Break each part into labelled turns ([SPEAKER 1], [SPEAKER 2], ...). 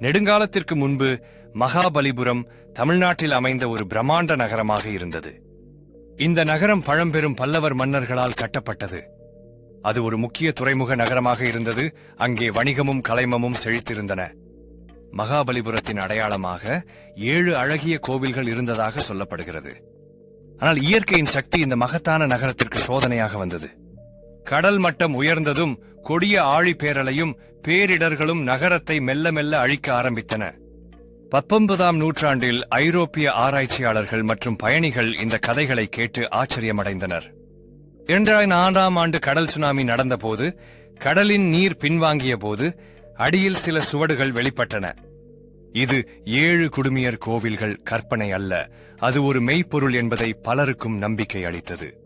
[SPEAKER 1] நெடுங்காலத்திற்கு முன்பு மகாபலிபுரம் தமிழ்நாட்டில் அமைந்த ஒரு பிரம்மாண்ட நகரமாக இருந்தது. இந்த நகரம் பழம்பெரும் பல்லவர் மன்னர்களால் கட்டப்பட்டது. அது ஒரு முக்கிய துறைமுக நகரமாக இருந்தது. அங்கே வணிகமும் கலைமமும் செழித்திருந்தன. மகாபலிபுரத்தின் அடையாளமாக ஏழு அழகிய கோவில்கள் இருந்ததாக சொல்லப்படுகிறது. ஆனால் இயற்கையின் சக்தி இந்த மகத்தான நகரத்திற்கு சோதனையாக வந்தது. கடல் மட்டம் உயர்ந்ததும் கொடிய ஆழி பேரலையும் பேரிடர்களும் நகரத்தை மெல்ல மெல்ல அழிக்க ஆரம்பித்தன. பத்தொன்பதாம் நூற்றாண்டில் ஐரோப்பிய ஆராய்ச்சியாளர்கள் மற்றும் பயணிகள் இந்த கதைகளை கேட்டு ஆச்சரியமடைந்தனர். இரண்டாயிரம் ஆறாம் ஆண்டு கடல் சுனாமி நடந்தபோது கடலின் நீர் பின்வாங்கிய போது அடியில் சில சுவடுகள் வெளிப்பட்டன. இது ஏழு குடுமியர் கோவில்கள் கற்பனை அல்ல அது ஒரு மெய்ப்பொருள் என்பதை பலருக்கும் நம்பிக்கை அளித்தது.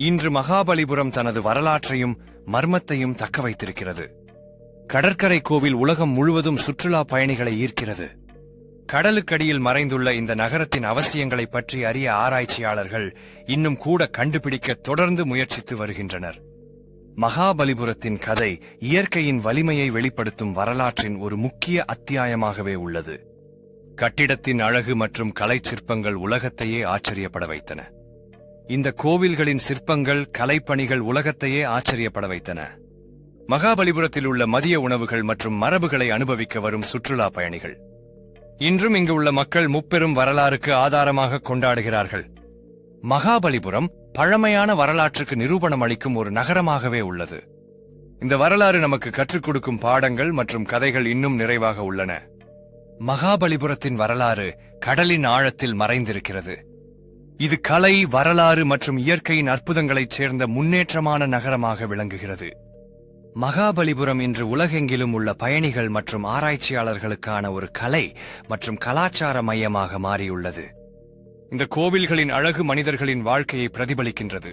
[SPEAKER 1] இன்று மகாபலிபுரம் தனது வரலாற்றையும் மர்மத்தையும் தக்க வைத்திருக்கிறது. கடற்கரை கோவில் உலகம் முழுவதும் சுற்றுலா பயணிகளை ஈர்க்கிறது. கடலுக்கடியில் மறைந்துள்ள இந்த நகரத்தின் அவசியங்களை பற்றி அறிய ஆராய்ச்சியாளர்கள் இன்னும் கூட கண்டுபிடிக்க தொடர்ந்து முயற்சித்து வருகின்றனர். மகாபலிபுரத்தின் கதை இயற்கையின் வலிமையை வெளிப்படுத்தும் வரலாற்றின் ஒரு முக்கிய அத்தியாயமாகவே உள்ளது. கட்டிடத்தின் அழகு மற்றும் கலைச் சிற்பங்கள் உலகத்தையே ஆச்சரியப்பட வைத்தன. இந்த கோவில்களின் சிற்பங்கள் கலைப்பணிகள் உலகத்தையே ஆச்சரியப்பட வைத்தன. மகாபலிபுரத்தில் உள்ள மதிய உணவுகள் மற்றும் மரபுகளை அனுபவிக்க வரும் சுற்றுலா பயணிகள். இன்றும் இங்கு உள்ள மக்கள் முப்பெரும் வரலாறுக்கு ஆதாரமாக கொண்டாடுகிறார்கள். மகாபலிபுரம் பழமையான வரலாற்றுக்கு நிரூபணம் அளிக்கும் ஒரு நகரமாகவே உள்ளது. இந்த வரலாறு நமக்கு கற்றுக் கொடுக்கும் பாடங்கள் மற்றும் கதைகள் இன்னும் நிறைவாக உள்ளன. மகாபலிபுரத்தின் வரலாறு கடலின் ஆழத்தில் மறைந்திருக்கிறது. இது கலை வரலாறு மற்றும் இயற்கையின் அற்புதங்களைச் சேர்ந்த முன்னேற்றமான நகரமாக விளங்குகிறது. மகாபலிபுரம் இன்று உலகெங்கிலும் உள்ள பயணிகள் மற்றும் ஆராய்ச்சியாளர்களுக்கான ஒரு கலை மற்றும் கலாச்சார மையமாக மாறியுள்ளது. இந்த கோவில்களின் அழகு மனிதர்களின் வாழ்க்கையை பிரதிபலிக்கின்றது.